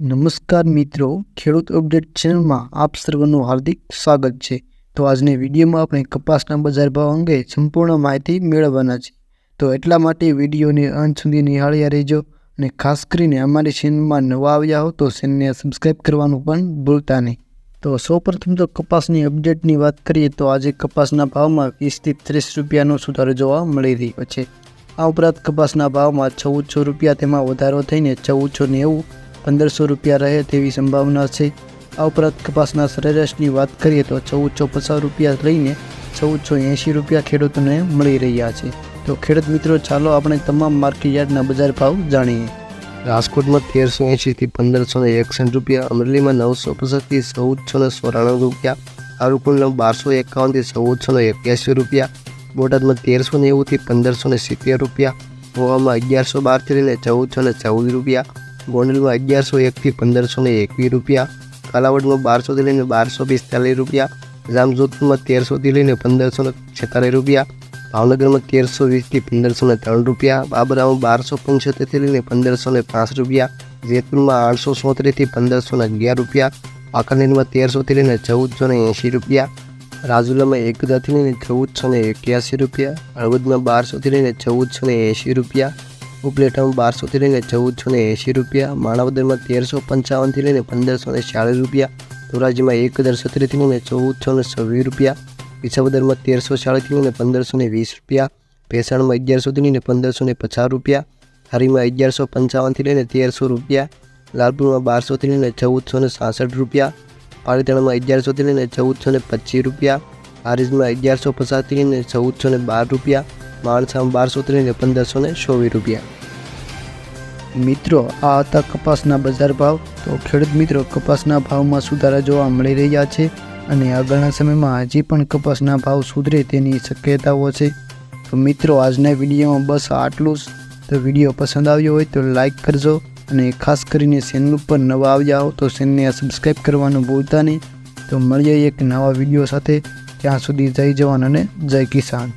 નમસ્કાર મિત્રો, ખેડૂત અપડેટ ચેનલમાં આપ સર્વનું હાર્દિક સ્વાગત છે. તો આજની વિડીયોમાં આપણે કપાસના બજાર ભાવ અંગે સંપૂર્ણ માહિતી મેળવવાના છે. તો એટલા માટે વિડીયોને અંત સુધી નિહાળ્યા રહેજો અને ખાસ કરીને અમારી ચેનલમાં નવા આવ્યા હો તો ચેનલને સબસ્ક્રાઈબ કરવાનું પણ ભૂલતા નહીં. તો સૌપ્રથમ તો કપાસની અપડેટની વાત કરીએ તો આજે કપાસના ભાવમાં વીસથી ત્રીસ રૂપિયાનો સુધારો જોવા મળી રહ્યો છે. આ ઉપરાંત કપાસના ભાવમાં ચૌદસો રૂપિયા તેમાં વધારો થઈને ચૌદસો નેવું પંદરસો રૂપિયા રહે તેવી સંભાવના છે. આ ઉપરાંત કપાસના સરેરાશની વાત કરીએ તો ચૌદસો પચાસ રૂપિયા લઈને ચૌદસો એંશી રૂપિયા ખેડૂતોને મળી રહ્યા છે. તો ખેડૂત મિત્રો, ચાલો આપણે તમામ માર્કેટ યાર્ડના બજાર ભાવ જાણીએ. રાજકોટમાં તેરસો એંશીથી પંદરસો ને એકસઠ રૂપિયા, અમરેલીમાં નવસો પચાસથી ચૌદસો ને ચોરાણું રૂપિયા આરુકુલમાં બારસો એકાવનથી ચૌદસો ને એક્યાસી રૂપિયા, બોટાદમાં તેરસો નેવુંથી પંદરસો ને સિત્તેર રૂપિયા, ગોવામાં અગિયારસો બારથી લઈને ચૌદસો ને ચૌદ રૂપિયા ગોંડલમાં અગિયારસો એકથી પંદરસો ને એકવીસ રૂપિયા, કાલાવડમાં બારસોથી લઈને બારસો પિસ્તાલીસ રૂપિયા રામજોધપુરમાં તેરસોથી લઈને પંદરસો ને છેતાલીસ રૂપિયા, ભાવનગરમાં તેરસો વીસથી પંદરસો ને ત્રણ રૂપિયા, બાબરામાં બારસો પંચોતેરથી લઈને પંદરસો ને પાંચ રૂપિયા, જેતપુરમાં આઠસો સોત્રીસથી પંદરસો ને અગિયાર રૂપિયા વાંકાનેરમાં તેરસોથી લઈને ચૌદસો ને એંશી રૂપિયા, રાજુલામાં એક હજારથી લઈને ચૌદસો ને એક્યાસી રૂપિયા, હળવદમાં બારસોથી લઈને ચૌદસો ને એંશી રૂપિયા ઉપલેટામાં બારસોથી લઈને ચૌદસો ને એંશી રૂપિયા, માણાવદરમાં તેરસો પંચાવનથી લઈને પંદરસો ને ચાળીસ રૂપિયા, ધોરાજીમાં એક હજાર સત્તરીથી લઈને ચૌદસો ને છવ્વીસ રૂપિયા, વિસાવદરમાં તેરસો ચાળીસથી લઈને પંદરસો ને વીસ રૂપિયા, ભેસાણમાં અગિયારસોથી લઈને પંદરસો ને પચાસ રૂપિયા, હારીમાં અગિયારસો પંચાવનથી લઈને તેરસો રૂપિયા, લાલપુરમાં બારસોથી લઈને ચૌદસો ને સાસઠ રૂપિયા, પાલીતાણામાં અગિયારસોથી લઈને ચૌદસો ને પચીસ રૂપિયા, હારીજમાં અગિયારસો પચાસથી લઈને ચૌદસો ને બાર રૂપિયા માણસામાં બારસો લઈને પંદરસો ને ચોવીસ રૂપિયા. મિત્રો, આ હતા કપાસના બજાર ભાવ. તો ખેડૂત મિત્રો, કપાસના ભાવમાં સુધારા જોવા મળી રહ્યા છે અને આગળના સમયમાં હજી પણ કપાસના ભાવ સુધરે તેની શક્યતાઓ છે. તો મિત્રો, આજના વિડીયોમાં બસ આટલું જ. તો વીડિયો પસંદ આવ્યો હોય તો લાઈક કરજો અને ખાસ કરીને ચેનલ ઉપર નવા આવ્યા હો તો ચેનલને સબસ્ક્રાઈબ કરવાનું ભૂલતા નહીં. તો મળીએ એક નવા વીડિયો સાથે. ત્યાં સુધી જય જવાન અને જય કિસાન.